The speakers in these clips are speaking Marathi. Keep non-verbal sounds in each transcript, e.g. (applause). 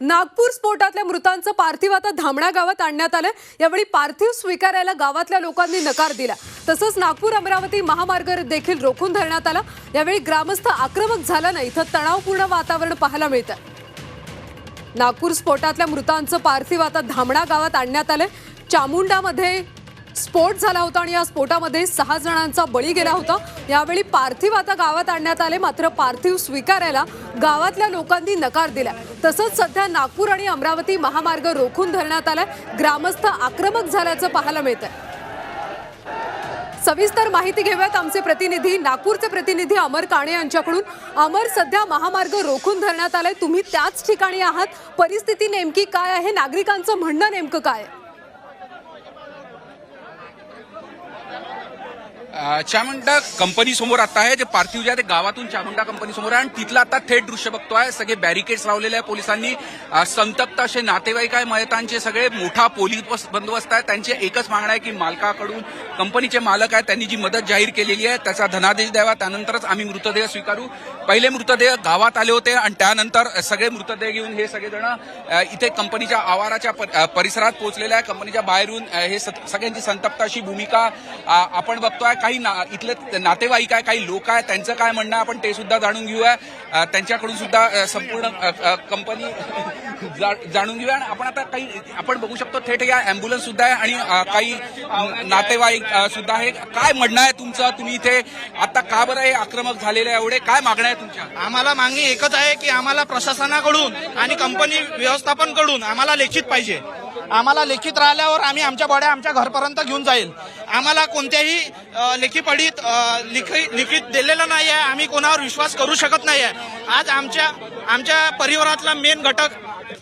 नागपूर स्फोटातल्या मृतांचं पार्थिव आता धामणा गावात आणण्यात आलं यावेळी पार्थिव स्वीकारायला गावातल्या लोकांनी नकार दिला. तसंच नागपूर अमरावती महामार्ग देखील रोखून धरण्यात आला. यावेळी ग्रामस्थ आक्रमक झाल्यानं इथं तणावपूर्ण वातावरण पाहायला मिळतं नागपूर स्फोटातल्या मृतांचं पार्थिव आता धामणा गावात आणण्यात आलं चामुंडामध्ये स्फोट झाला होता आणि या स्फोटामध्ये सहा जणांचा बळी गेला होता. यावेळी पार्थिव आता गावात आणण्यात आले. मात्र पार्थिव स्वीकारायला गावातल्या लोकांनी नकार दिला. तसंच सध्या नागपूर आणि अमरावती महामार्ग रोखून धरण्यात आलाय. ग्रामस्थ आक्रमक झाल्याचं पाहायला मिळत सविस्तर माहिती घेऊयात आमचे प्रतिनिधी नागपूरचे प्रतिनिधी अमर काणे यांच्याकडून. अमर सध्या महामार्ग रोखून धरण्यात आलाय. तुम्ही त्याच ठिकाणी आहात. परिस्थिती नेमकी काय आहे? नागरिकांचं म्हणणं नेमकं काय आहे अ, चामुंडा कंपनी समोर आता आहे जे पार्थिव जे आहे ते गावातून चामुंडा कंपनी समोर आहे. आणि तिथलं आता थेट दृश्य बघतोय सगळे बॅरिकेड्स लावलेले आहे पोलिसांनी. संतप्त असे नातेवाईक आहे मयतांचे सगळे. मोठा पोलीस बस- बंदोबस्त आहे. त्यांची एकच मागणं आहे की मालकाकडून कंपनीचे मालक आहेत त्यांनी जी मदत जाहीर केलेली आहे त्याचा धनादेश द्यावा. त्यानंतरच आम्ही मृतदेह स्वीकारू. पहिले मृतदेह गावात आले होते आणि त्यानंतर सगळे मृतदेह घेऊन हे सगळेजण इथे कंपनीच्या आवाराच्या परिसरात पोहोचलेले आहे. कंपनीच्या बाहेरून हे सगळ्यांची संतप्त अशी भूमिका आपण बघतोय. काही ना- इथले नातेवाईक आहे काही लोक आहे त्यांचं काय म्हणणं आहे आपण ते सुद्धा जाणून घेऊया. त्यांच्याकडून सुद्धा संपूर्ण कंपनी (laughs) जा- जाणून घेऊया. आणि आपण आता काही आपण बघू शकतो थेट या अँब्युलन्स सुद्धा आहे आणि काही नातेवाईक सुद्धा आहे. काय म्हणणं आहे तुमचं? तुम्ही इथे आता का बरं हे आक्रमक झालेले आहे एवढे? काय मागणं आहे तुमच्या? आम्हाला मागणी एकच आहे की आम्हाला प्रशासनाकडून आणि कंपनी व्यवस्थापनकडून आम्हाला लेखित पाहिजे. आम्हाला लेखित राहिल्यावर आम्ही आमच्या बॉड्या आमच्या घरपर्यंत घेऊन जाईल. आम्हाला कोणत्याही लेखीपडीत लिखी लिखित दिलेलं नाही आहे आम्ही कोणावर विश्वास करू शकत नाही आहे आज आमच्या आमच्या परिवारातला मेन घटक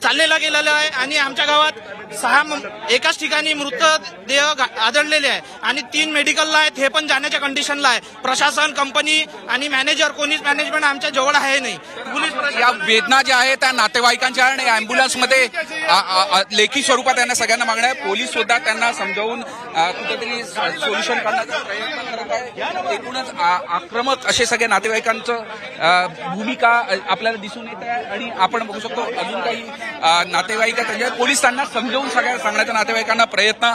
चाललेला गेलेला आहे आणि आमच्या गावात सहा एकाच ठिकाणी मृतदेह आदळलेले आहे. आणि तीन मेडिकलला आहेत हे पण जाण्याच्या कंडिशनला आहे. प्रशासन कंपनी आणि मॅनेजर कोणीच मॅनेजमेंट आमच्या जवळ आहे नाही. पोलीस या वेदना ज्या आहेत त्या नातेवाईकांच्या आणि अँब्युलन्समध्ये लेखी स्वरूपात त्यांना सगळ्यांना मागण्या आहे पोलीस सुद्धा त्यांना समजावून कुठेतरी सोल्युशन करण्याचा प्रयत्न करत आहे एकूणच आक्रमक असे सगळे नातेवाईकांचं भूमिका आपल्याला दिसून येत आहे. आणि आपण बघू शकतो अजून काही नातेवाईक त्यांच्या पोलीस त्यांना समजावून सगळ्या सांगण्याच्या नातेवाईकांना प्रयत्न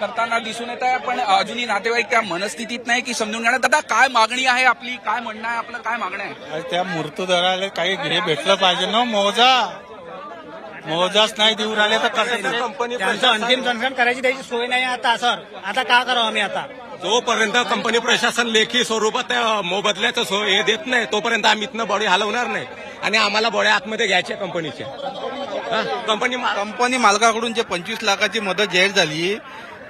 करताना दिसून येत आहे. पण अजूनही नातेवाईक त्या मनस्थितीत नाही की समजून घेण्यात दादा काय मागणी आहे आपली? काय म्हणणं आहे आपलं? काय मागणं आहे? त्या मृत्यूदराला काही हे भेटलं पाहिजे ना मोजा. मोजाच नाही देऊ राहिले तर कसं कंपनी त्यांचं अंतिम संस्कार करायची त्याची सोय नाही आता सर. आता का करावं आम्ही आता? जोपर्यंत कंपनी प्रशासन लेखी स्वरूपात मोबदल्याचं सो हे देत नाही तोपर्यंत आम्ही इथनं बॉडी हलवणार नाही. आणि आम्हाला बॉड्या आतमध्ये घ्यायच्या कंपनीच्या कंपनी कंपनी मालकाकडून जे पंचवीस लाखाची मदत जाहीर झाली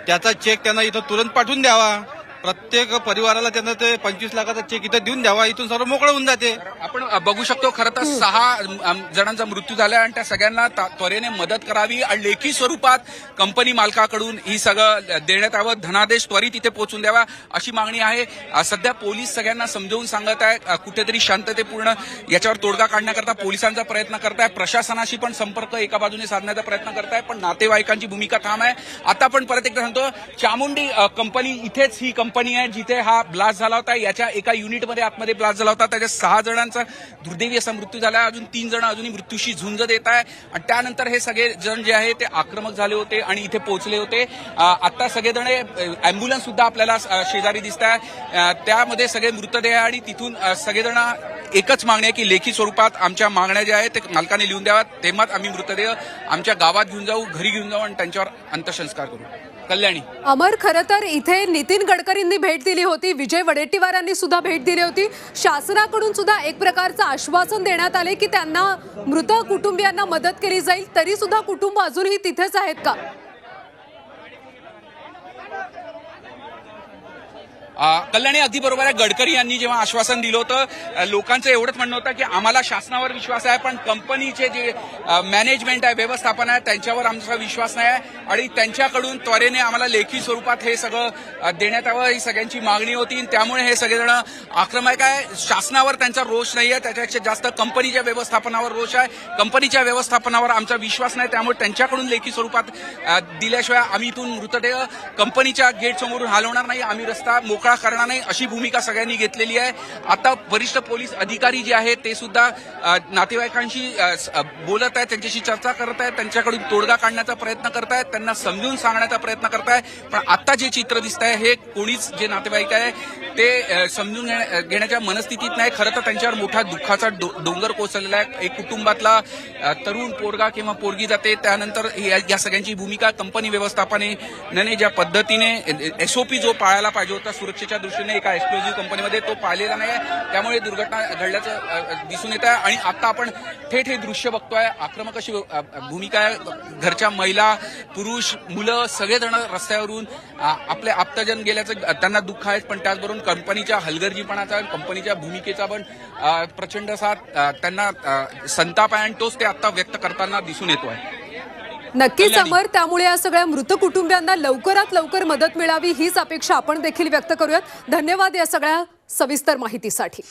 त्याचा चेक त्यांना इथं तुरंत पाठवून द्यावा. प्रत्येक परिवाराला त्यांना ते पंचवीस लाखाचा चेक इथं देऊन द्यावा. इथून सर्व मोकळं होऊन जाते. आपण बघू शकतो खरं तर सहा जणांचा मृत्यू झाला आणि त्या सगळ्यांना त्वरेने मदत करावी. आणि लेखी स्वरूपात कंपनी मालकाकडून ही सगळं देण्यात यावं. धनादेश त्वरित इथे पोहोचून द्यावा अशी मागणी आहे. सध्या पोलीस सगळ्यांना समजावून सांगत आहे कुठेतरी शांततेपूर्ण याच्यावर तोडगा काढण्याकरता पोलिसांचा प्रयत्न करताय प्रशासनाशी पण संपर्क एका बाजूने साधण्याचा प्रयत्न करताय पण नातेवाईकांची भूमिका ठाम आहे. आता पण परत एकदा सांगतो चामुंडी कंपनी इथेच ही कंपनी कंपनी आहे जिथे हा ब्लास्ट झाला होता. याच्या एका युनिटमध्ये आतमध्ये ब्लास्ट झाला होता. त्याच्या सहा जणांचा दुर्दैवी असा मृत्यू झाला अजून तीन जण अजूनही मृत्यूशी झुंज देत आहे. आणि त्यानंतर हे सगळे जण जे आहे ते आक्रमक झाले होते आणि इथे पोहोचले होते. आता सगळेजण अँब्युलन्स सुद्धा आपल्याला शेजारी दिसत आहे. त्यामध्ये सगळे मृतदेह आणि तिथून सगळेजण एकच मागणी आहे की लेखी स्वरूपात आमच्या मागण्या ज्या आहेत ते मालकाने लिहून द्याव्यात. तेव्हाच आम्ही मृतदेह आमच्या गावात घेऊन जाऊ घरी घेऊन जाऊ आणि त्यांच्यावर अंत्यसंस्कार करू. कल्याणी. अमर खरं तर इथे नितीन गडकरींनी भेट दिली होती विजय वडेट्टीवारांनी सुद्धा भेट दिली होती. शासनाकडून सुद्धा एक प्रकारचं आश्वासन देण्यात आले की त्यांना मृत कुटुंबियांना मदत केली जाईल तरी सुद्धा कुटुंब अजूनही तिथेच आहेत का? कल्याणी अगदी बरोबर आहे. गडकरी यांनी जेव्हा आश्वासन दिलं होतं लोकांचं एवढंच म्हणणं होतं की आम्हाला शासनावर विश्वास आहे पण कंपनीचे जे मॅनेजमेंट आहे व्यवस्थापन आहे त्यांच्यावर आमचा विश्वास नाही आहे. आणि त्यांच्याकडून त्वरेने आम्हाला लेखी स्वरूपात हे सगळं देण्यात यावं ही सगळ्यांची मागणी होती. आणि त्यामुळे हे सगळेजण आक्रमक आहे. शासनावर त्यांचा रोष नाही आहे त्याच्यापेक्षा जास्त कंपनीच्या व्यवस्थापनावर रोष आहे. कंपनीच्या व्यवस्थापनावर आमचा विश्वास नाही त्यामुळे त्यांच्याकडून लेखी स्वरूपात दिल्याशिवाय आम्ही इथून मृतदेह कंपनीच्या गेट समोरून हलवणार नाही. आम्ही रस्ता मोकळा मोकळा करणार नाही अशी भूमिका सगळ्यांनी घेतलेली आहे. आता वरिष्ठ पोलीस अधिकारी जे आहेत ते सुद्धा नातेवाईकांशी बोलत आहेत त्यांच्याशी चर्चा करत आहेत त्यांच्याकडून तोडगा काढण्याचा प्रयत्न करत आहेत त्यांना समजून सांगण्याचा प्रयत्न करत आहे पण आता जे चित्र दिसत आहे हे कोणीच जे नातेवाईक आहे ते समजून घेण्या- घेण्याच्या मनस्थितीत नाही. खरं तर त्यांच्यावर मोठा दुःखाचा डोंगर कोसळलेला आहे. एक कुटुंबातला तरुण पोरगा किंवा पोरगी जाते. त्यानंतर या सगळ्यांची भूमिका कंपनी व्यवस्थापनाने ज्या पद्धतीने एसओपी जो पाळायला पाहिजे होता सुरक्षेच्या दृष्टीने एका एक्सक्लुझिव्ह कंपनीमध्ये तो पाळलेला नाही आहे. त्यामुळे दुर्घटना घडल्याचं दिसून येत आहे. आणि आता आपण थेट हे दृश्य बघतोय. आक्रमक अशी भूमिका आहे. घरच्या महिला पुरुष मुलं सगळेजण रस्त्यावरून आपले आप्तजन गेल्याचं त्यांना दुःख आहे पण त्याचबरोबर कंपनीच्या हलगर्जीपणाचा कंपनीच्या भूमिकेचा पण प्रचंड असा त्यांना संताप आहे आणि तोच ते आता व्यक्त करताना दिसून येतो आहे. नक्कीच अमर त्यामुळे या सगळ्या मृत कुटुंबियांना लवकरात लवकर मदत मिळावी हीच अपेक्षा आपण देखील व्यक्त करूयात. धन्यवाद या सगळ्या सविस्तर माहितीसाठी.